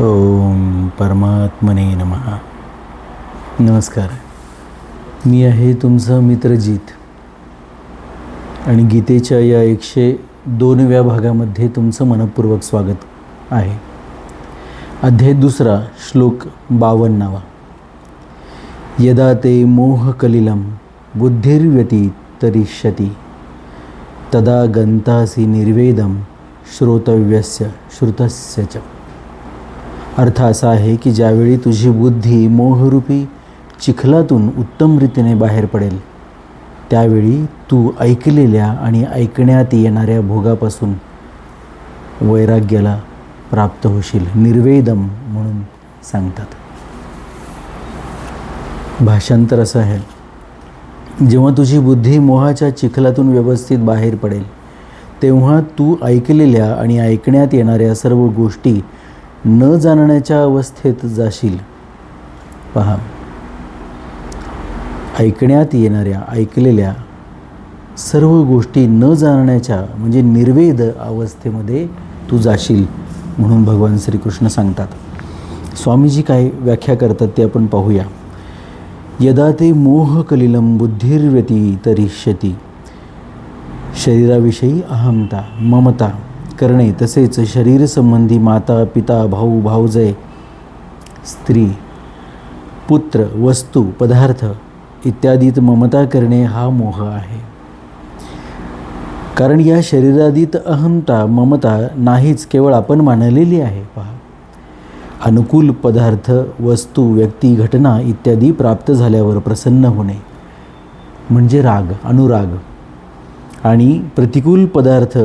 ओम परमात्मने नमः. नमस्कार. मी आहे तुमचं मित्र जीत. आणि गीतेच्या या एकशे दोनव्या भागामध्ये तुमचं मनपूर्वक स्वागत आहे. अध्याय दुसरा श्लोक बावन्नावा. यदा ते मोहकलिलं बुद्धिर्व्यती तरिष्यती तदा गंतासी निर्वेदम श्रोतव्यस्य श्रुतस्य च. अर्थ असा आहे की ज्यावेळी तुझी बुद्धी मोहरूपी चिखलातून उत्तम रीतीने बाहेर पडेल त्यावेळी तू ऐकलेल्या आणि ऐकण्यात येणाऱ्या भोगापासून वैराग्याला प्राप्त होशील निर्वेदम म्हणून सांगतात. भाषांतर असं आहे जेव्हा तुझी बुद्धी मोहाच्या चिखलातून व्यवस्थित बाहेर पडेल तेव्हा तू ऐकलेल्या आणि ऐकण्यात येणाऱ्या सर्व गोष्टी न जाणण्याच्या अवस्थेत जाशील. पहा. ऐकण्यात येणाऱ्या ऐकलेल्या सर्व गोष्टी न जाणण्याच्या म्हणजे निर्वेद अवस्थेमध्ये तू जाशील म्हणून भगवान श्रीकृष्ण सांगतात. स्वामीजी काय व्याख्या करतात ते आपण पाहूया. यदा ते मोहकलिलं बुद्धिर्व्यती तरिष्यती शरीराविषयी अहमता ममता करणे तसेच शरीरसंबंधी माता पिता भाऊ भाऊजय स्त्री पुत्र वस्तू पदार्थ इत्यादीत ममता करणे हा मोह आहे. कारण या शरीरादीत अहमता ममता नाहीच केवळ आपण मानलेली आहे. पहा. अनुकूल पदार्थ वस्तू व्यक्ती घटना इत्यादी प्राप्त झाल्यावर प्रसन्न होणे म्हणजे राग अनुराग आणि प्रतिकूल पदार्थ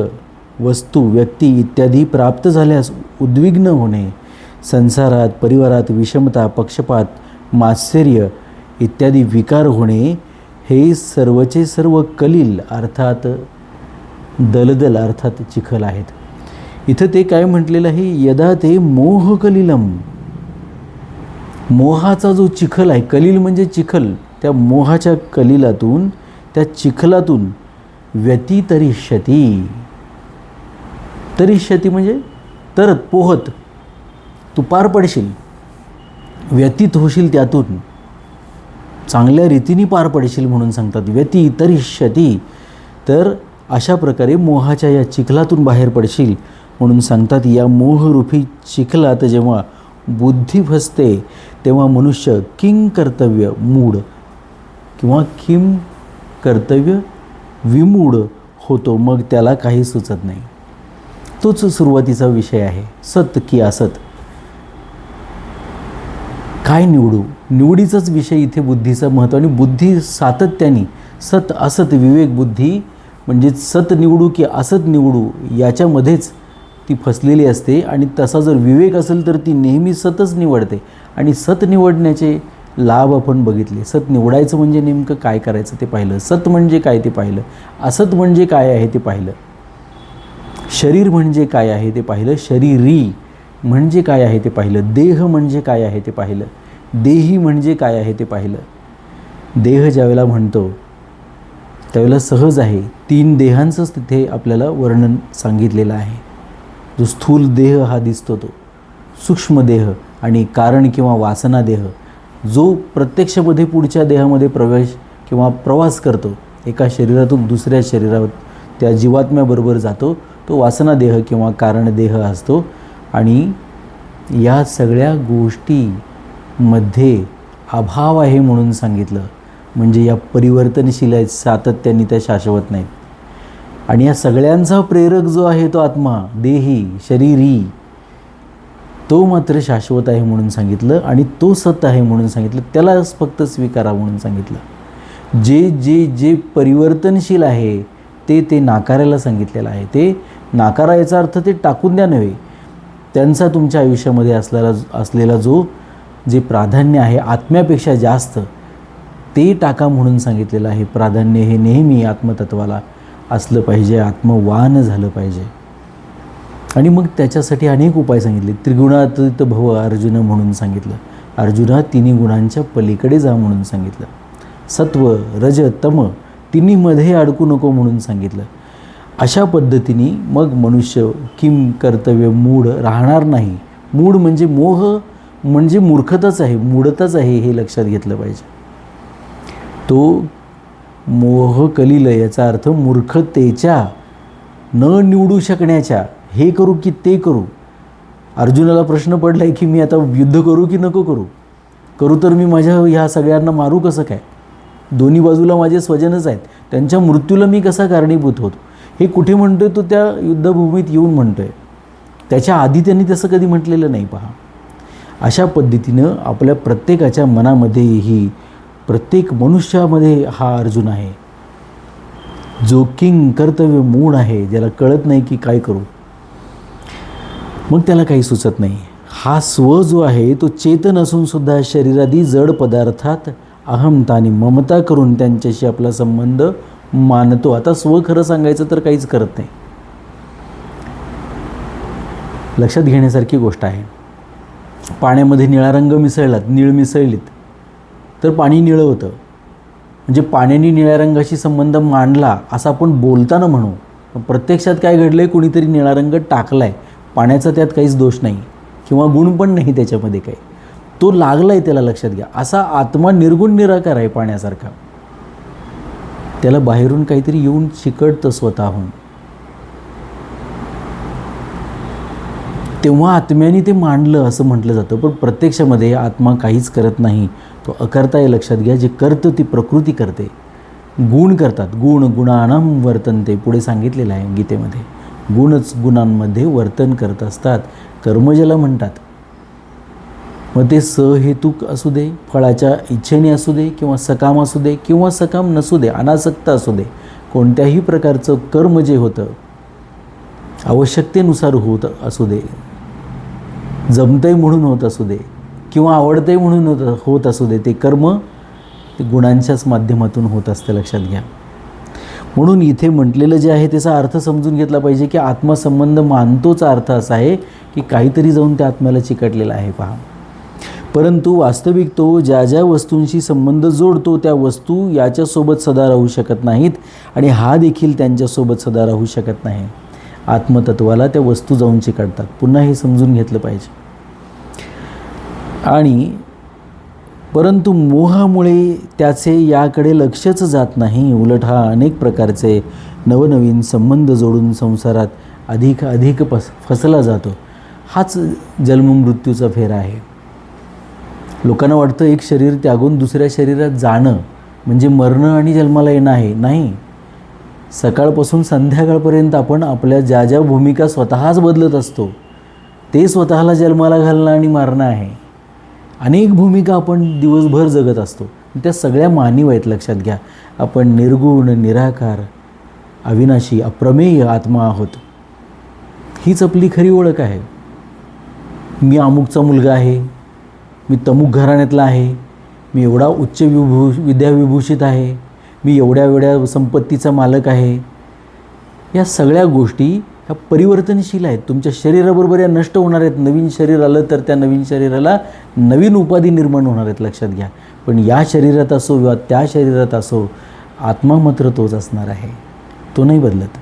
वस्तू व्यक्ती इत्यादी प्राप्त झाल्यास उद्विग्न होणे संसारात परिवारात विषमता पक्षपात मात्सर्य इत्यादी विकार होणे हे सर्वचे सर्व कलील अर्थात दलदल अर्थात चिखल आहेत. इथं ते काय म्हटलेलं आहे? यदा ते मोह कलिलम. मोहाचा जो चिखल आहे कलील म्हणजे चिखल त्या मोहाच्या कलिलातून त्या चिखलातून व्यतितरिष्यती. तरिष्यती म्हणजे तरत पोहत तू पार पडशील व्यतीत होशील त्यातून. चांगल्या रीतीने पार पडशील म्हणून सांगतात व्यती तरिष्यती तर अशा प्रकारे मोहाच्या या चिखलातून बाहेर पडशील म्हणून सांगतात या मोहरूपी चिखलात जेव्हा बुद्धी फसते तेव्हा मनुष्य किंग कर्तव्य मूड किंवा किम कर्तव्य विमूढ होतो मग त्याला काही सुचत नाही. तोच सुरुवातीचा विषय आहे. सत की असत. काय निवडू? निवडीचाच विषय इथे बुद्धीचा महत्त्व आणि बुद्धी सातत्याने सत असत विवेक बुद्धी म्हणजे सत निवडू की असत निवडू याच्यामध्येच ती फसलेली असते आणि तसा जर विवेक असेल तर ती नेहमी सतच निवडते आणि सत निवडण्याचे लाभ आपण बघितले. सत निवडायचं म्हणजे नेमकं काय करायचं ते पाहिलं. सत म्हणजे काय ते पाहिलं. असत म्हणजे काय आहे ते पाहिलं. शरीर म्हणजे काय आहे ते पाहिलं शरीरी म्हणजे काय आहे ते पाहिलं देह म्हणजे काय आहे ते पाहिलं देही म्हणजे काय आहे ते पाहिलं. देह ज्यावेळेला म्हणतो त्यावेळेला सहज आहे. तीन देहांचंच तिथे आपल्याला वर्णन सांगितलेलं आहे. जो स्थूल देह हा दिसतो तो सूक्ष्म देह आणि कारण किंवा वासना देह जो प्रत्यक्षमध्ये पुढच्या देहामध्ये प्रवेश किंवा प्रवास करतो एका शरीरातून दुसऱ्या शरीरावर त्या जीवात्म्याबरोबर जातो तो वासनादेह किंवा कारण देह असतो. आणि या सगळ्या गोष्टीमध्ये अभाव आहे म्हणून सांगितलं. म्हणजे या परिवर्तनशील आहेत सातत्याने त्या शाश्वत नाहीत. आणि या सगळ्यांचा प्रेरक जो आहे तो आत्मा देही शरीरी तो मात्र शाश्वत आहे म्हणून सांगितलं आणि तो सत आहे म्हणून सांगितलं. त्यालाच फक्त स्वीकारा म्हणून सांगितलं. जे जे जे परिवर्तनशील आहे ते ते नाकारायला सांगितलेलं आहे. ते नाकारा याचा अर्थ ते टाकून द्या नव्हे. त्यांचा तुमच्या आयुष्यामध्ये असलेला असलेला जो जे प्राधान्य आहे आत्म्यापेक्षा जास्त ते टाका म्हणून सांगितलेलं आहे. प्राधान्य हे नेहमी आत्मतत्वाला असलं पाहिजे आत्मवान झालं पाहिजे. आणि मग त्याच्यासाठी अनेक उपाय सांगितले. त्रिगुणातीत भव अर्जुन म्हणून सांगितलं. अर्जुना तिन्ही गुणांच्या पलीकडे जा म्हणून सांगितलं. सत्व रज तम तिन्हीमध्ये अडकू नको म्हणून सांगितलं. अशा पद्धतीने मग मनुष्य किम कर्तव्य मूढ राहणार नाही. मूढ म्हणजे मोह म्हणजे मूर्खताच आहे मूढताच आहे हे लक्षात घेतलं पाहिजे. तो मोह कलिल याचा अर्थ मूर्खतेच्या न निवडू शकण्याच्या. हे करू की ते करू. अर्जुनाला प्रश्न पडला आहे की मी आता युद्ध करू की नको करू? करू तर मी माझ्या ह्या सगळ्यांना मारू कसं काय? दोन्ही बाजूला माझे स्वजनच आहेत. त्यांच्या मृत्यूला मी कसा कारणीभूत होतो? हे कुठे म्हणतो आहे तो त्या युद्धभूमीत येऊन म्हणतो आहे त्याच्या आधी त्यांनी तसं कधी म्हटलेलं नाही पहा. अशा पद्धतीनं आपल्या प्रत्येकाच्या मनामध्येही प्रत्येक मनुष्यामध्ये हा अर्जुन आहे. जो किंग कर्तव्य मूळ आहे ज्याला कळत नाही की काय करू. मग त्याला काही सुचत नाही. हा स्व जो आहे तो चेतन असून सुद्धा शरीरादी जड पदार्थात अहमता आणि ममता करून त्यांच्याशी आपला संबंध मानतो. आता स्व खरं सांगायचं तर काहीच करत नाही. लक्षात घेण्यासारखी गोष्ट आहे. पाण्यामध्ये निळा रंग मिसळलात निळ मिसळलीत तर पाणी निळं होतं. म्हणजे पाण्याने निळ्या रंगाशी संबंध मांडला असं आपण बोलताना म्हणू. प्रत्यक्षात काय घडलं आहे कुणीतरी निळा रंग टाकला आहे पाण्याचा त्यात काहीच दोष नाही. किंवा गुण पण नाही त्याच्यामध्ये काही. तो लागला आहे त्याला लक्षात घ्या. असा आत्मा निर्गुण निराकार आहे पाण्यासारखा. त्याला बाहेरून काहीतरी येऊन चिकटतं स्वतःहून. तेव्हा आत्म्याने ते मांडलं असं म्हटलं जातं पण प्रत्यक्षामध्ये आत्मा काहीच करत नाही. तो अकर्ता हे लक्षात घ्या. जे करतं ती प्रकृती करते. गुण करतात. गुण गुणानाम वर्तनते. पुढे सांगितलेलं आहे गीतेमध्ये. गुणच गुणांमध्ये वर्तन करत असतात. कर्म ज्याला म्हणतात. मग ते सहेतुक असू दे फळाच्या इच्छेने असू दे किंवा सकाम असू दे किंवा सकाम नसू दे अनासक्त असू दे कोणत्याही प्रकारचं कर्म जे होतं आवश्यकतेनुसार होत असू दे जमतंय म्हणून होत असू दे किंवा आवडतंय म्हणून होत होत असू दे ते कर्म ते गुणांच्याच माध्यमातून होत असते लक्षात घ्या. म्हणून इथे म्हटलेलं जे आहे त्याचा अर्थ समजून घेतला पाहिजे की आत्मसंबंध मानतोचा अर्थ असा आहे की काहीतरी जाऊन त्या आत्म्याला चिकटलेला आहे पहा. परंतु वास्तविक तो ज्या ज्या वस्तूंशी संबंध जोडतो त्या वस्तू याच्यासोबत सदा राहू शकत नाहीत आणि हा देखील त्यांच्यासोबत सदा राहू शकत नाही. आत्मतत्वाला त्या वस्तू जाऊन चिकटतात पुन्हा हे समजून घेतलं पाहिजे. आणि परंतु मोहामुळे त्याचे याकडे लक्षच जात नाही. उलट हा अनेक प्रकारचे नवनवीन संबंध जोडून संसारात अधिक अधिक फस फसला जातो. हाच जन्ममृत्यूचा फेरा आहे. लोकांना वाटतं एक शरीर त्यागून दुसऱ्या शरीरात जाणं म्हणजे मरणं आणि जन्माला येणं आहे. नाही. सकाळपासून संध्याकाळपर्यंत आपण आपल्या ज्या ज्या भूमिका स्वतःच बदलत असतो ते स्वतःला जन्माला घालणं आणि मारणं आहे. अनेक भूमिका आपण दिवसभर जगत असतो. त्या सगळ्या मानिव आहेत लक्षात घ्या. आपण निर्गुण निराकार अविनाशी अप्रमेय आत्मा आहोत. हीच आपली खरी ओळख आहे. मी अमुकचा मुलगा आहे. मी तमुक घराण्यातला आहे. मी एवढा उच्च विभू विद्याविभूषित आहे. मी एवढ्या एवढ्या संपत्तीचा मालक आहे. या सगळ्या गोष्टी ह्या परिवर्तनशील आहेत. तुमच्या शरीराबरोबर या नष्ट होणार आहेत. नवीन शरीर आलं तर त्या नवीन शरीराला नवीन उपाधी निर्माण होणार आहेत. लक्षात घ्या. पण या शरीरात असो किंवा त्या शरीरात असो आत्मा मात्र तोच असणार आहे. तो नाही बदलत.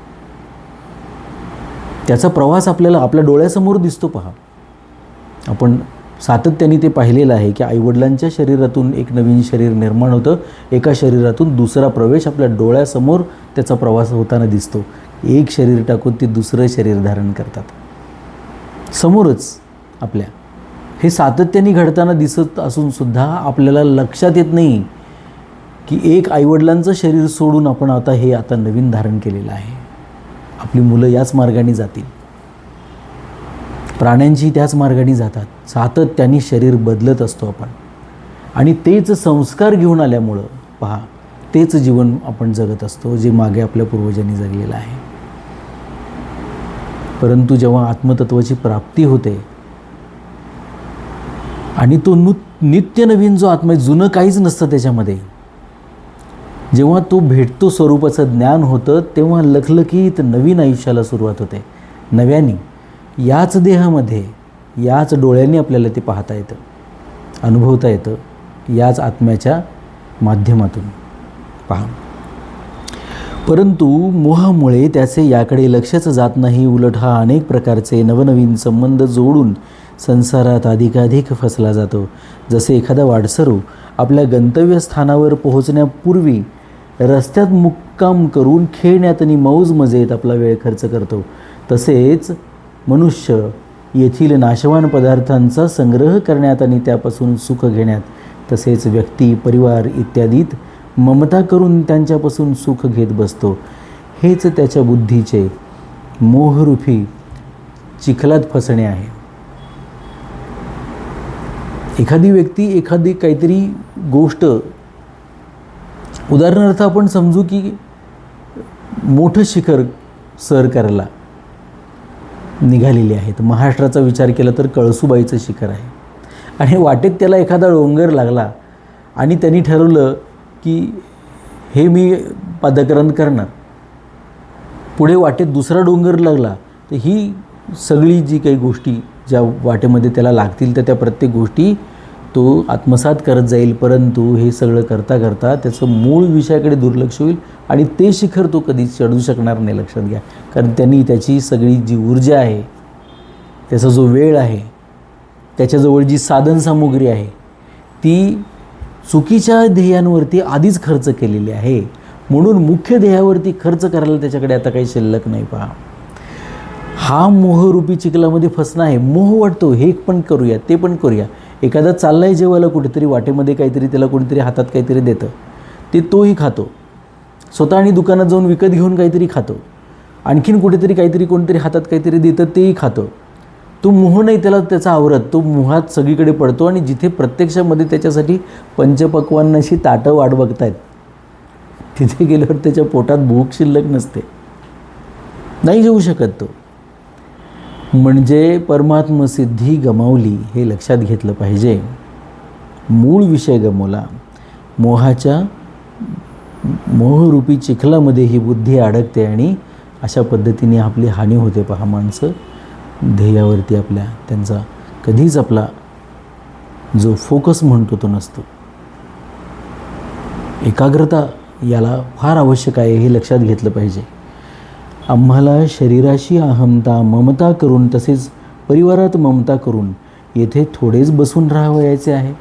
त्याचा प्रवास आपल्याला आपल्या डोळ्यासमोर दिसतो पहा. आपण सातत्याने ते पाहिलेलं आहे की आईवडिलांच्या शरीरातून एक नवीन शरीर निर्माण होतं. एका शरीरातून दुसरा प्रवेश आपल्या डोळ्यासमोर त्याचा प्रवास होताना दिसतो. एक शरीर टाकून ते दुसरं शरीर धारण करतात. समोरच आपल्या. हे सातत्याने घडताना दिसत असून सुद्धा आपल्याला लक्षात येत नाही की एक आईवडिलांचं शरीर सोडून आपण आता हे आता नवीन धारण केलेलं आहे. आपली मुलं याच मार्गाने जातील. प्राण्यांची त्याच मार्गाने जातात. सातत्याने शरीर बदलत असतो आपण. आणि तेच संस्कार घेऊन आल्यामुळं पहा तेच जीवन आपण जगत असतो जे मागे आपल्या पूर्वजांनी जगलेलं आहे. परंतु जेव्हा आत्मतत्वाची प्राप्ती होते आणि तो नु नित्य नवीन जो आत्मा आहे जुनं काहीच नसतं त्याच्यामध्ये जेव्हा तो भेटतो स्वरूपाचं ज्ञान होतं तेव्हा लखलखीत नवीन आयुष्याला सुरुवात होते. नव्याने. याच देहामध्ये याच डोळ्यांनी आपल्याला ते पाहता येतं अनुभवता येतं याच आत्म्याच्या माध्यमातून. पहा. परंतु मोहामुळे त्याचे याकडे लक्षच जात नाही उलट हा अनेक प्रकारचे नवनवीन संबंध जोडून संसारात अधिकाधिक फसला जातो. जसे एखादा वाडसरू आपल्या गंतव्यस्थानावर पोहोचण्यापूर्वी रस्त्यात मुक्काम करून खेळण्यात आणि मौज मजेत आपला वेळ खर्च करतो तसेच मनुष्य येथील नाशवान पदार्थांचा संग्रह करण्यात आणि त्यापासून सुख घेण्यात तसेच व्यक्ती परिवार इत्यादीत ममता करून त्यांच्यापासून सुख घेत बसतो. हेच त्याच्या बुद्धीचे मोहरूपी चिखलात फसणे आहे. एखादी व्यक्ती एखादी काहीतरी गोष्ट उदाहरणार्थ आपण समजू की मोठं शिखर सर करायला निघालेली आहेत. महाराष्ट्राचा विचार केला तर कळसुबाईचं शिखर आहे. आणि वाटेत त्याला एखादा डोंगर लागला आणि त्यांनी ठरवलं की हे मी पादकरण करणार. पुढे वाटेत दुसरा डोंगर लागला तर ही सगळी जी काही गोष्टी ज्या वाटेमध्ये त्याला लागतील तर त्या प्रत्येक गोष्टी तो आत्मसात करत जाईल परंतु हे सगळं करता करता त्याचं मूळ विषयाकडे दुर्लक्ष होईल आणि ते शिखर तो कधीच चढू शकणार नाही लक्षात घ्या. कारण त्यांनी त्याची सगळी जी ऊर्जा आहे त्याचा जो वेळ आहे त्याच्याजवळ जी साधनसामुग्री आहे ती चुकीच्या ध्येयांवरती आधीच खर्च केलेली आहे. म्हणून मुख्य ध्येयावरती खर्च करायला त्याच्याकडे आता काही शिल्लक नाही पहा. हा मोहरूपी चिखलामध्ये फसणं आहे. मोह वाटतो हे पण करूया ते पण करूया. एखादा चाललाय जेवायला कुठेतरी वाटेमध्ये काहीतरी त्याला कोणीतरी हातात काहीतरी देतं. ते तोही खातो. स्वतः आणि दुकानात जाऊन विकत घेऊन काहीतरी खातो. आणखीन कुठेतरी काहीतरी कोणीतरी हातात काहीतरी देतं तेही खातो. तो मोह नाही त्याला त्याचा आवरत. तो मोहात सगळीकडे पडतो आणि जिथे प्रत्यक्षामध्ये त्याच्यासाठी पंचपक्वांनाशी ताटं वाट बघतायत तिथे गेल्यावर त्याच्या पोटात भूक शिल्लक नसते. नाही जेवू शकत तो. म्हणजे परमात्म सिद्धी गमावली हे लक्षात घेतलं पाहिजे. मूळ विषय गमवला. मोहाच्या मोहरूपी चिखलामध्ये ही बुद्धी अडकते आणि अशा पद्धतीने आपली हानी होते पहा माणसं. ध्येयावरती आपल्या त्यांचा कधीच आपला जो फोकस म्हणतो तो नसतो. एकाग्रता याला फार आवश्यक आहे हे लक्षात घेतलं पाहिजे. आम्हाला शरीराशी अहमता ममता करून तसेच परिवारात ममता करून येथे थोडेच बसून राहावयाचे आहे.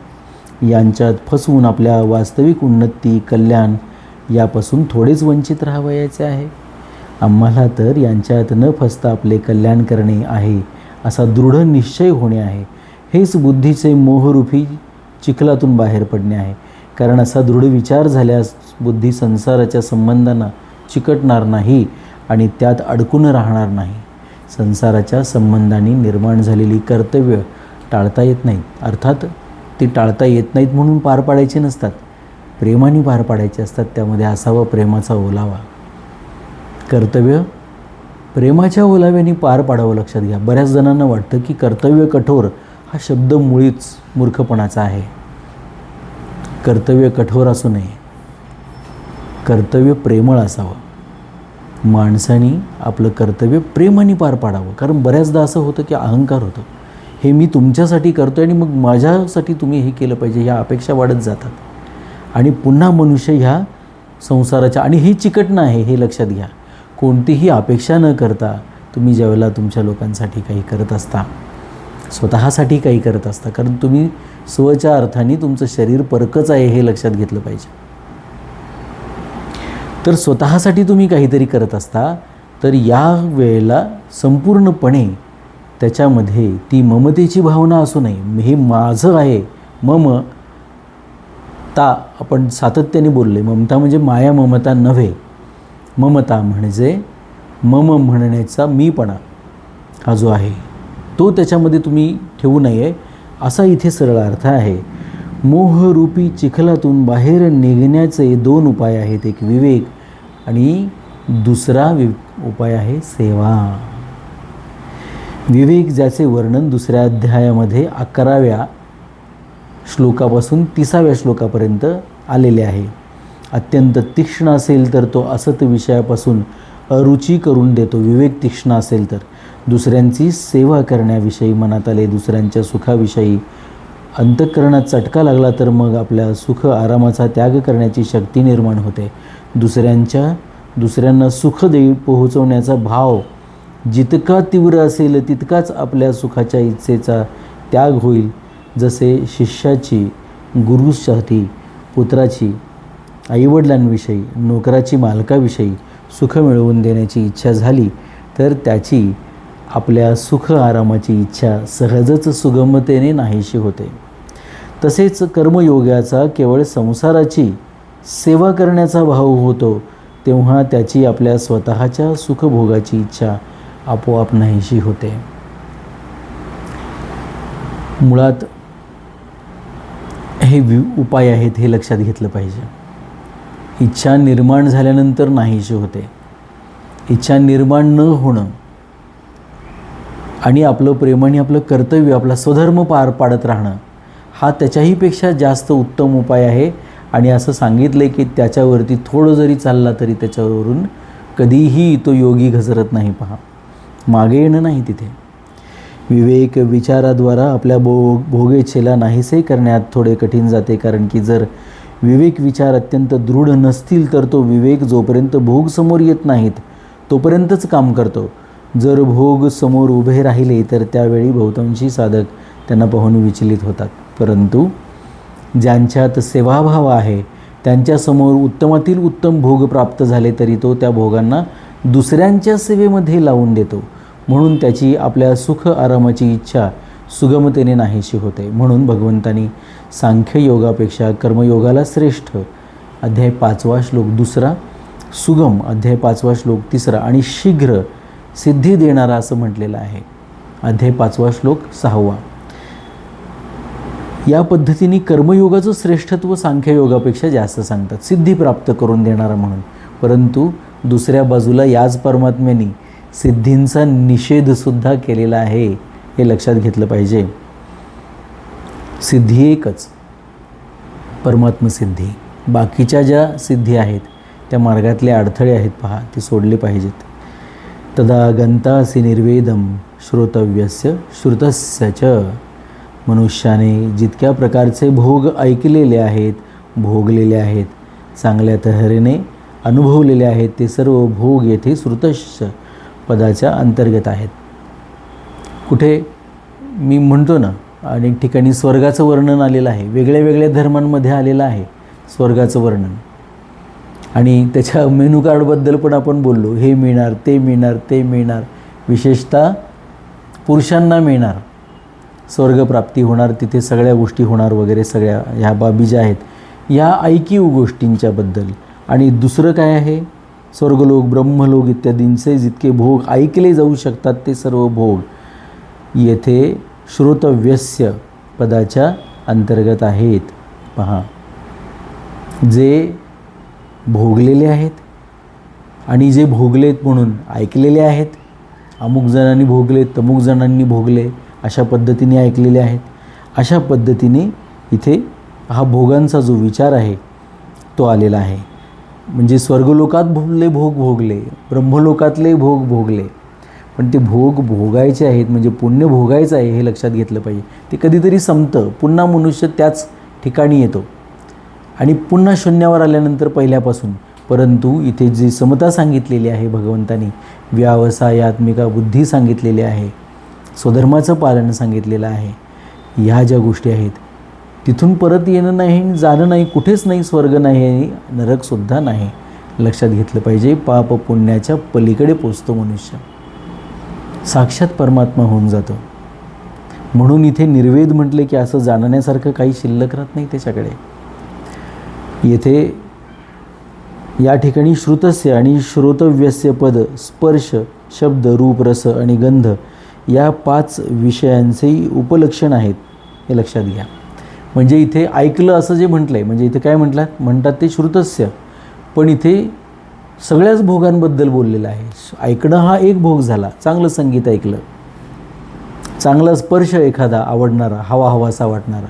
यांच्यात फसवून आपल्या वास्तविक उन्नती कल्याण यापासून थोडेच वंचित राहावयाचे आहे. आम्हाला तर यांच्यात न फसता आपले कल्याण करणे आहे असा दृढ निश्चय होणे आहे. हेच बुद्धीचे मोहरूपी चिखलातून बाहेर पडणे आहे. कारण असा दृढ विचार झाल्यास बुद्धी संसाराच्या संबंधांना चिकटणार नाही. आणि त्यात अडकून राहणार नाही. संसाराच्या संबंधांनी निर्माण झालेली कर्तव्य टाळता येत नाहीत. अर्थात ती टाळता येत नाहीत म्हणून पार पाडायची नसतात. प्रेमाने पार पाडायचे असतात त्यामध्ये असावा प्रेमाचा ओलावा. कर्तव्य? प्रेमाच्या ओलाव्याने पार पाडावं लक्षात घ्या. बऱ्याच जणांना वाटतं की कर्तव्य कठोर हा शब्द मुळीच मूर्खपणाचा आहे. कर्तव्य कठोर असू नये. कर्तव्य प्रेमळ असावं. माणसाने आपलं कर्तव्य प्रेमाने पार पाडावं. कारण बऱ्याचदा असं होतं की अहंकार होतो. हे मी तुमच्यासाठी करतो आणि मग माझ्यासाठी तुम्ही हे केलं पाहिजे ह्या अपेक्षा वाढत जातात. आणि पुन्हा मनुष्य ह्या संसाराच्या आणि ही चिकटणं आहे हे लक्षात घ्या. कोणतीही अपेक्षा न करता तुम्ही ज्यावेळेला तुमच्या लोकांसाठी काही करत असता स्वतःसाठी काही करत असता कारण तुम्ही स्वच्या अर्थाने तुमचं शरीर परकच आहे हे लक्षात घेतलं पाहिजे. तर स्वतःसाठी तुम्ही काहीतरी करत असता तर या वेळेला संपूर्णपणे त्याच्यामध्ये ती ममतेची भावना असू नये. हे माझं आहे. मम ता आपण सातत्याने बोलले ममता म्हणजे माया ममता नव्हे. ममता म्हणजे मम म्हणण्याचा मीपणा हा जो आहे तो त्याच्यामध्ये तुम्ही ठेवू नये. असा इथे सरळ अर्थ आहे. मोहरूपी चिखलातून बाहेर निघण्याचे दोन उपाय आहेत. एक विवेक आणि दुसरा वि उपाय आहे सेवा. विवेक ज्याचे वर्णन दुसऱ्या अध्यायामध्ये अकराव्या श्लोकापासून तिसाव्या श्लोकापर्यंत आलेले आहे. अत्यंत तीक्ष्ण असेल तर तो असत विषयापासून अरुची करून देतो. विवेक तीक्ष्ण असेल तर. दुसऱ्यांची सेवा करण्याविषयी मनात आले दुसऱ्यांच्या सुखाविषयी अंतःकरणात चटका लागला तर मग आपल्या सुख आरामाचा त्याग करण्याची शक्ती निर्माण होते. दुसऱ्यांच्या दुसऱ्यांना सुख देई पोहोचवण्याचा भाव जितका तीव्र असेल तितकाच आपल्या सुखाच्या इच्छेचा त्याग होईल. जसे शिष्याची गुरुसाठी पुत्राची आईवडिलांविषयी नोकराची मालकाविषयी सुख मिळवून देण्याची इच्छा झाली तर त्याची आपल्या सुख आरामाची इच्छा सहजच सुगमतेने नाहीशी होते. तसेच कर्मयोगाचा केवळ संसाराची सेवा करण्याचा भाव होतो तेव्हा त्याची आपल्या स्वतःच्या सुखभोगाची इच्छा आपोआप नाहीशी होते. मुळात हे वि उपाय आहेत हे लक्षात घेतलं पाहिजे. इच्छा निर्माण झाल्यानंतर नाहीशी होते. इच्छा निर्माण न होणं आणि आपलं प्रेम आणि आपलं कर्तव्य आपला स्वधर्म पार पाडत राहणं हा त्याच्याहीपेक्षा जास्त उत्तम उपाय आहे आणि असं सांगितलं आहे की त्याच्यावरती थोडं जरी चालला तरी त्याच्यावरून कधीही तो योगी घसरत नाही पहा. मागे येणं नाही तिथे. विवेक विचाराद्वारा आपल्या भो भोगेच्छेला नाहीसे करण्यात थोडे कठीण जाते कारण की जर विवेक विचार अत्यंत दृढ नसतील तर तो विवेक जोपर्यंत भोग समोर येत नाहीत तोपर्यंतच काम करतो. जर भोग समोर उभे राहिले तर त्यावेळी बहुतांशी साधक त्यांना पाहून विचलित होतात. परंतु ज्यांच्यात सेवाभाव आहे त्यांच्यासमोर उत्तमातील उत्तम भोग प्राप्त झाले तरी तो त्या भोगांना दुसऱ्यांच्या सेवेमध्ये लावून देतो. म्हणून त्याची आपल्या सुख आरामाची इच्छा सुगमतेने नाहीशी होते. म्हणून भगवंतानी सांख्ययोगापेक्षा कर्मयोगाला श्रेष्ठ. अध्याय पाचवा श्लोक दुसरा. सुगम अध्याय पाचवा श्लोक तिसरा आणि शीघ्र सिद्धी देणारा असं म्हटलेलं आहे. अध्याय पाचवा श्लोक सहावा. या पद्धतीने कर्मयोगाचं श्रेष्ठत्व सांख्ययोगापेक्षा जास्त सांगतात. सिद्धी प्राप्त करून देणारा म्हणून. परंतु दुसऱ्या बाजूला याच परमात्म्याने सिद्धींचा निषेधसुद्धा केलेला आहे हे लक्षात घेतलं पाहिजे. सिद्धी एकच. परमात्मसिद्धी बाकीच्या ज्या सिद्धी आहेत त्या मार्गातले अडथळे आहेत पहा ते सोडले पाहिजेत. तदा गंतासी निर्वेदम श्रोतव्यस्य श्रुतस्य च. मनुष्याने जितक्या प्रकारचे भोग ऐकलेले आहेत भोगलेले आहेत चांगल्या तऱ्हेने अनुभवलेले आहेत ते सर्व भोग येथे श्रुतश पदाच्या अंतर्गत आहेत. कुठे मी म्हणतो ना अनेक ठिकाणी स्वर्गाचं वर्णन आलेलं आहे वेगळ्या वेगळ्या धर्मांमध्ये आलेलं आहे स्वर्गाचं वर्णन. आणि त्याच्या मेनू कार्डबद्दल पण आपण बोललो हे मिळणार ते मिळणार ते मिळणार विशेषतः पुरुषांना मिळणार. स्वर्गप्राप्ती होणार तिथे सगळ्या गोष्टी होणार वगैरे सगळ्या ह्या बाबी ज्या आहेत या ऐकीव गोष्टींच्याबद्दल आणि दुसरं काय आहे? स्वर्गलोक ब्रह्मलोक इत्यादींचे जितके भोग ऐकले जाऊ शकतात ते सर्व भोग येथे श्रोतव्यस्य पदाच्या अंतर्गत आहेत. पहा. जे भोगलेले आहेत आणि जे भोगलेत म्हणून ऐकलेले आहेत अमुक जणांनी भोगले तमुक जणांनी भोगले अशा पद्धतीने ऐकलेले आहेत. अशा पद्धतीने इथे हा भोगांचा जो विचार आहे तो आलेला आहे. म्हणजे स्वर्गलोकात भोगले भोग भोगले. ब्रह्मलोकातले भोग भोगले. पण ते भोग भोगायचे आहेत म्हणजे पुण्य भोगायचं आहे हे लक्षात घेतलं पाहिजे. ते कधीतरी संपतं. पुन्हा मनुष्य त्याच ठिकाणी येतो. आणि पुन्हा शून्यावर आल्यानंतर पहिल्यापासून. परंतु इथे जी समता सांगितलेली आहे भगवंतानी व्यावसायात्मिका बुद्धी सांगितलेली आहे स्वधर्माचं पालन सांगितलेलं आहे. ह्या ज्या गोष्टी आहेत तिथून परत येणं नाही जाणं नाही कुठेच नाही स्वर्ग नाही आणि नरकसुद्धा नाही. लक्षात घेतलं पाहिजे पाप पुण्याच्या पलीकडे पोचतो मनुष्य. साक्षात परमात्मा होऊन जातो. म्हणून इथे निर्वेद म्हटले की असं जाणण्यासारखं काही शिल्लक राहत नाही त्याच्याकडे. येथे या ठिकाणी श्रुतस्य आणि श्रोतव्यस्य पद स्पर्श शब्द रूप रस आणि गंध या पाच विषयांचेही उपलक्षण आहेत हे लक्षात घ्या. म्हणजे इथे ऐकलं असं जे म्हटलं आहे म्हणजे इथे काय म्हटलं? म्हणतात ते श्रुतस्य. पण इथे सगळ्याच भोगांबद्दल बोललेलं आहे. ऐकणं हा एक भोग झाला. चांगलं संगीत ऐकलं. चांगला स्पर्श एखादा आवडणारा हवा हवासा वाटणारा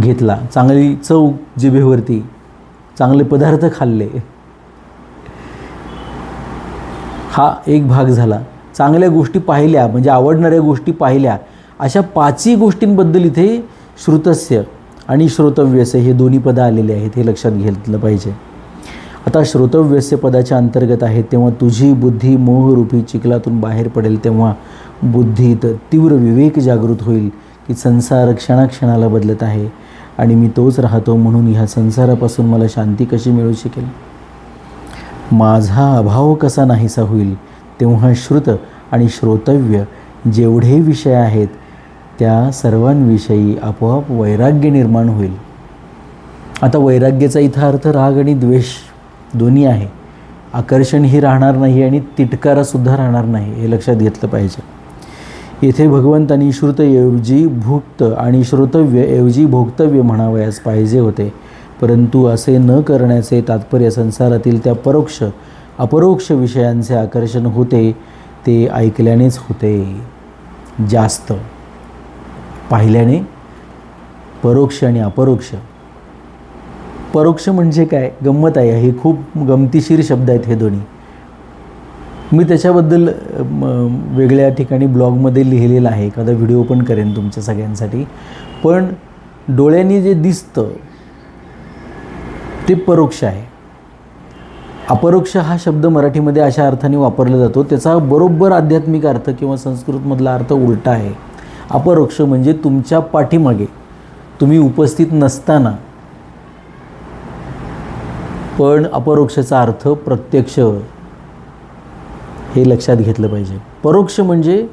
घेतला. चांगली चव जिभेवरती चांगले पदार्थ खाल्ले. हा एक भाग झाला. चांगल्या गोष्टी पाहिल्या म्हणजे आवडणाऱ्या गोष्टी पाहिल्या अशा पाचही गोष्टींबद्दल इथे श्रुतस्य आणि श्रोतव्यस्य हे दोन्ही पदं आलेले आहेत हे लक्षात घेतलं पाहिजे. आता श्रोतव्यस्य पदाच्या अंतर्गत आहे तेव्हा तुझी बुद्धी मोहरूपी चिखलातून बाहेर पडेल तेव्हा बुद्धीत तीव्र विवेक जागृत होईल की संसार क्षणाक्षणाला बदलत आहे आणि मी तोच राहतो म्हणून ह्या संसारापासून मला शांती कशी मिळू शकेल? माझा अभाव कसा नाहीसा होईल? तेव्हा श्रुत आणि श्रोतव्य जेवढे विषय आहेत त्या सर्वांविषयी आपोआप वैराग्य निर्माण होईल. आता वैराग्याचा इथं अर्थ राग आणि द्वेष दोन्ही आहे. आकर्षणही राहणार नाही आणि तिटकारासुद्धा राहणार नाही हे लक्षात घेतलं पाहिजे. येथे भगवंतांनी श्रुतऐवजी भुक्त आणि श्रोतव्यऐवजी भोक्तव्य म्हणावयास पाहिजे होते. परंतु असे न करण्याचे तात्पर्य संसारातील त्या परोक्ष अपरोक्ष विषयांचे आकर्षण होते ते ऐकल्यानेच होते. जास्त. पाहिल्याने परोक्ष आणि अपरोक्ष. परोक्ष म्हणजे काय? गंमत आहे. हे खूप गमतीशीर शब्द आहेत हे दोन्ही. मी त्याच्याबद्दल वेगळ्या ठिकाणी ब्लॉगमध्ये लिहिलेलं आहे. एखादा व्हिडिओ पण करेन तुमच्या सगळ्यांसाठी. पण डोळ्यांनी जे दिसतं ते परोक्ष आहे. अपरोक्ष हा शब्द मराठीमध्ये अशा अर्थाने वापरला जातो. त्याचा बरोबर आध्यात्मिक अर्थ किंवा संस्कृतमधला अर्थ उलटा आहे. अपरोक्ष म्हणजे तुमच्या पाठीमागे. तुम्ही उपस्थित नसताना. पण अपरोक्षाचा अर्थ प्रत्यक्ष. हे लक्षात घेतलं पाहिजे. परोक्ष म्हणजे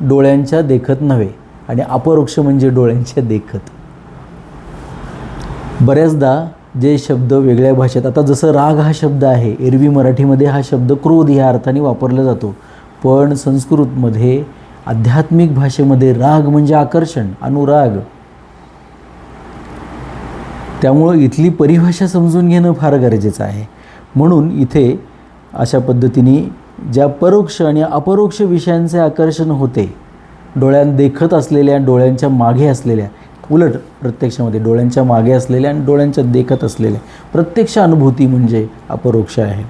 डोळ्यांच्या देखत नव्हे आणि अपरोक्ष म्हणजे डोळ्यांच्या देखत. बऱ्याचदा जे शब्द वेगळ्या भाषेत आता जसं राग हा शब्द आहे एरवी मराठीमध्ये हा शब्द क्रोध ह्या अर्थाने वापरला जातो. पण संस्कृतमध्ये आध्यात्मिक भाषेमध्ये राग म्हणजे आकर्षण अनुराग. त्यामुळं इथली परिभाषा समजून घेणं फार गरजेचं आहे. म्हणून इथे अशा पद्धतीने ज्या परोक्ष आणि अपरोक्ष विषयांचे आकर्षण होते डोळ्यां देखत असलेल्या डोळ्यांच्या मागे असलेल्या उलट प्रत्यक्षामध्ये डोळ्यांच्या मागे असलेल्या आणि डोळ्यांच्या देखत असलेल्या प्रत्यक्ष अनुभूती म्हणजे अपरोक्ष आहे.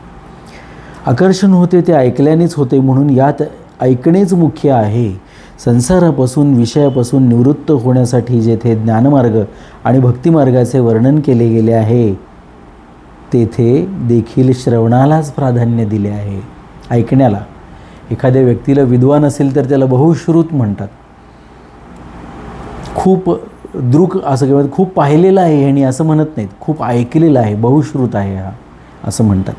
आकर्षण होते ते ऐकल्यानेच होते म्हणून यात ऐकणेच मुख्य आहे. संसारापासून विषयापासून निवृत्त होण्यासाठी जेथे ज्ञानमार्ग आणि भक्तिमार्गाचे वर्णन केले गेले आहे तेथे देखील श्रवणालाच प्राधान्य दिले आहे. ऐकण्याला. एखाद्या व्यक्तीला विद्वान असेल तर त्याला बहुश्रुत म्हणतात. खूप दृक असं किंवा खूप पाहिलेलं आहे आणि असं म्हणत नाहीत खूप ऐकलेलं आहे बहुश्रुत आहे हा असं म्हणतात.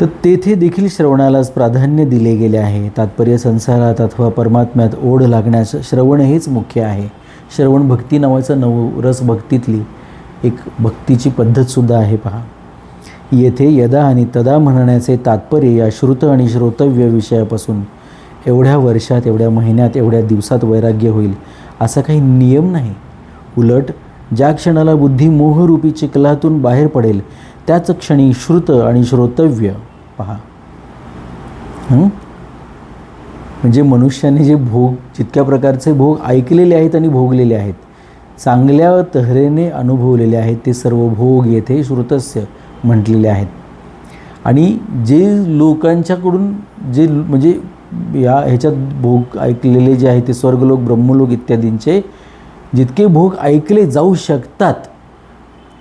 तर तेथे देखील श्रवणालाच प्राधान्य दिले गेले आहे. तात्पर्य संसारात अथवा परमात्म्यात ओढ लागण्याचं श्रवण हेच मुख्य आहे. श्रवण भक्ती नावाचं नवरस भक्तीतली एक भक्तीची पद्धतसुद्धा आहे पहा. येथे यदा आणि तदा म्हणण्याचे तात्पर्य या श्रुत आणि श्रोतव्य विषयापासून एवढ्या वर्षात एवढ्या महिन्यात एवढ्या दिवसात वैराग्य होईल. असा काही नियम नाही. उलट ज्या क्षणाला बुद्धी मोहरूपी चिखलातून बाहेर पडेल त्याच क्षणी श्रुत आणि श्रोतव्य. पहा. म्हणजे मनुष्याने जे भोग जितक्या प्रकारचे भोग ऐकलेले आहेत आणि भोगलेले आहेत चांगल्या तऱ्हेने अनुभवलेले आहेत ते सर्व भोग येथे श्रुतस्य म्हटलेले आहेत. आणि जे लोकांच्याकडून जे म्हणजे या ह्याच्यात भोग ऐकलेले जे आहे ते स्वर्गलोक ब्रह्मलोक इत्यादींचे जितके भोग ऐकले जाऊ शकतात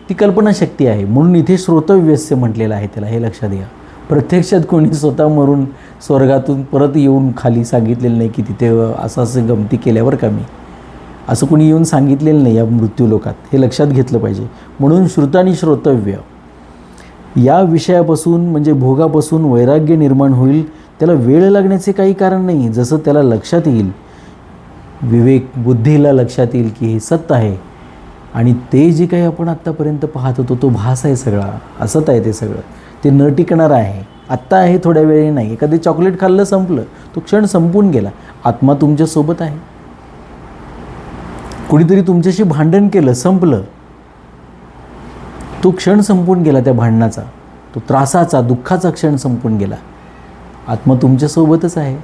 ती कल्पनाशक्ती आहे. म्हणून इथे श्रोतव्यस्य म्हटलेलं आहे त्याला हे लक्षात घ्या. प्रत्यक्षात कोणी स्वतः मरून स्वर्गातून परत येऊन खाली सांगितलेलं नाही की तिथे असं असं गमती केल्यावर कमी असं कोणी येऊन सांगितलेलं नाही या मृत्यूलोकात हे लक्षात घेतलं पाहिजे. म्हणून श्रुत आणि श्रोतव्य या विषयापासून म्हणजे भोगापासून वैराग्य निर्माण होईल त्याला वेळ लागण्याचे काही कारण नाही. जसं त्याला लक्षात येईल विवेक बुद्धीला लक्षात येईल की हे सत्य आहे. आणि ते जे काही आपण आत्तापर्यंत पाहत होतो तो भास आहे सगळा असत आहे ते सगळं. ते न टिकणारं आहे. आत्ता आहे थोड्या वेळी नाही. एखादे चॉकलेट खाल्लं संपलं तो क्षण संपून गेला. आत्मा तुमच्यासोबत आहे. कुणीतरी तुमच्याशी भांडण केलं संपलं. तो क्षण संपून गेला त्या भांडणाचा. तो त्रासाचा दुःखाचा क्षण संपून गेला. आत्मा तुमच्यासोबतच आहे.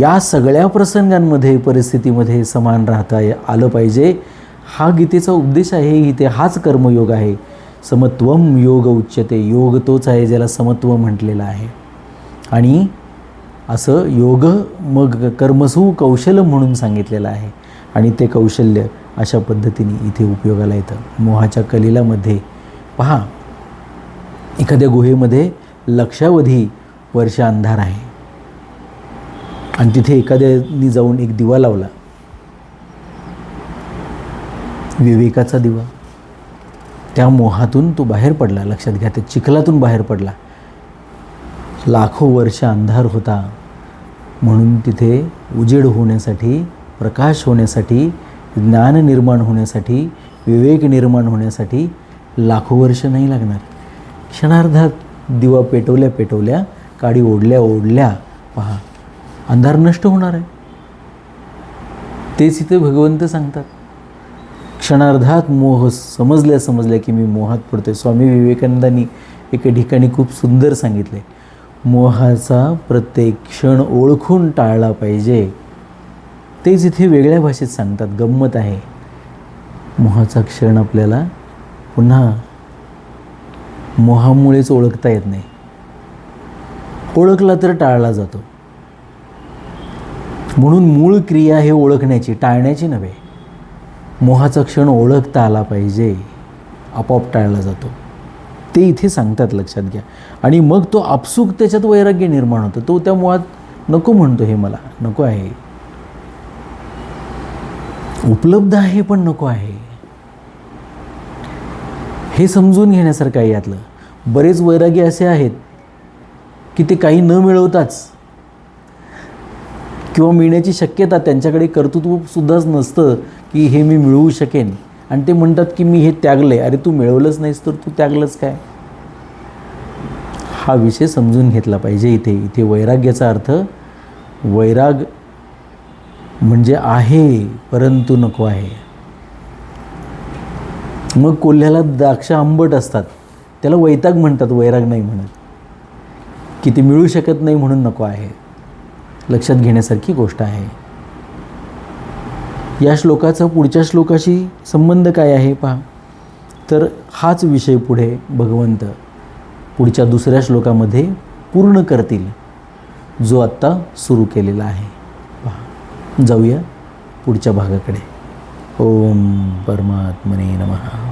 या सगळ्या प्रसंगांमध्ये परिस्थितीमध्ये समान राहता आलं पाहिजे. हा गीतेचा उपदेश आहे गीते हाच कर्मयोग आहे. समत्वम योग उच्यते योग तोच आहे ज्याला समत्व म्हटलेलं आहे. आणि असं योग मग कर्मसू कौशल्य म्हणून सांगितलेलं आहे. आणि ते कौशल्य अशा पद्धतीने इथे उपयोगाला येतं. मोहाच्या कलिलामध्ये पहा एखाद्या गुहेमध्ये लक्षावधी वर्ष अंधार आहे. आणि तिथे एखाद्यानी जाऊन एक दिवा लावला. विवेकाचा दिवा. त्या मोहातून तो बाहेर पडला. लक्षात घ्या त्या चिखलातून बाहेर पडला. लाखो वर्ष अंधार होता. म्हणून तिथे उजेड होण्यासाठी प्रकाश होण्यासाठी ज्ञान निर्माण होण्यासाठी विवेक निर्माण होण्यासाठी लाखो वर्ष नाही लागणार. क्षणार्धात दिवा पेटवल्या पेटवल्या काडी ओढल्या ओढल्या पहा अंधार नष्ट होणार आहे. तेच इथे भगवंत सांगतात. क्षणार्धात मोह समजल्या समजल्या की मी मोहात पडतोय. स्वामी विवेकानंदांनी एका ठिकाणी खूप सुंदर सांगितले मोहाचा प्रत्येक क्षण ओळखून टाळला पाहिजे. तेच इथे वेगळ्या भाषेत सांगतात गंमत आहे. मोहाचा क्षण आपल्याला पुन्हा मोहामुळेच ओळखता येत नाही. ओळखला तर टाळला जातो. म्हणून मूळ क्रिया हे ओळखण्याची टाळण्याची नव्हे. मोहाचा क्षण ओळखता आला पाहिजे आपोआप टाळला जातो. ते इथे सांगतात लक्षात घ्या. आणि मग तो आपसूक त्याच्यात वैराग्य निर्माण होतो. तो त्या मुळात नको म्हणतो हे मला नको आहे. उपलब्ध आहे पण नको आहे. हे समजून घेण्यासारखं आहे यातलं. बरेच वैरागी असे आहेत की ते काही न मिळवताच किंवा मिळण्याची शक्यता त्यांच्याकडे कर्तृत्वसुद्धाच नसतं की हे मी मिळवू शकेन. आणि ते म्हणतात की मी हे त्यागले अरे तू मिळवलंच नाहीस तर तू त्यागलंच काय? हा विषय समजून घेतला पाहिजे इथे. इथे वैराग्याचा अर्थ वैराग म्हणजे आहे परंतु नको आहे. मग कोल्ह्याला द्राक्ष आंबट असतात. त्याला वैताग म्हणतात वैराग नाही म्हणत. की ते मिळू शकत नाही म्हणून नको आहे. लक्षात घेण्यासारखी गोष्ट आहे. या श्लोकाचा पुढच्या श्लोकाशी संबंध काय आहे पहा. तर हाच विषय पुढे भगवंत पुढच्या दुसऱ्या श्लोकामध्ये पूर्ण करतील. जो आत्ता सुरू केलेला आहे. पहा. जाऊया पुढच्या भागाकडे. ओम परमात्मने नमः.